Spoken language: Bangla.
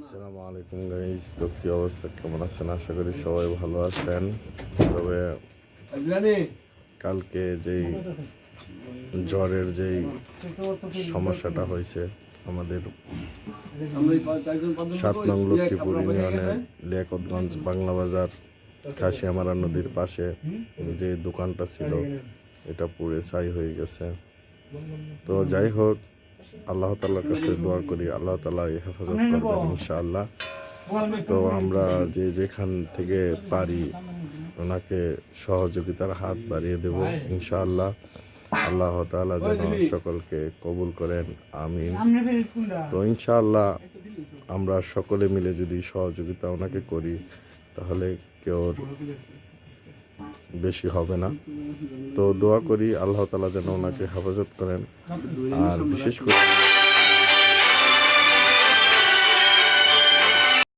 আসসালামু আলাইকুম গাইজ তো কি অবস্থা? কেমন আছেন? আশা করি সবাই ভালো আছেন। তবে কালকে যেই জ্বরের যেই সমস্যাটা হয়েছে আমাদের সাত নং লক্ষ্মীপুর ইউনিয়নের লিয়াকতগঞ্জ বাংলা বাজার খাসিয়ামারা নদীর পাশে যে দোকানটা ছিল এটা পুরে ছাই হয়ে গেছে। তো যাই হোক আল্লাহ তাল্লার কাছে দোয়া করি আল্লাহ তালা হেফাজত করবেন ইনশাআল্লাহ। তো আমরা যে যেখান থেকে পারি ওনাকে সহযোগিতার হাত বাড়িয়ে দেব ইনশাআল্লাহ। আল্লাহ তাআলা যেন সকলকে কবুল করেন আমিন। তো ইনশাআল্লাহ আমরা সকলে মিলে যদি সহযোগিতা ওনাকে করি তাহলে কেউ বেশি হবে না। তো দোয়া করি আল্লাহ তালা যেন ওনাকে হেফাজত করেন। আর বিশেষ করে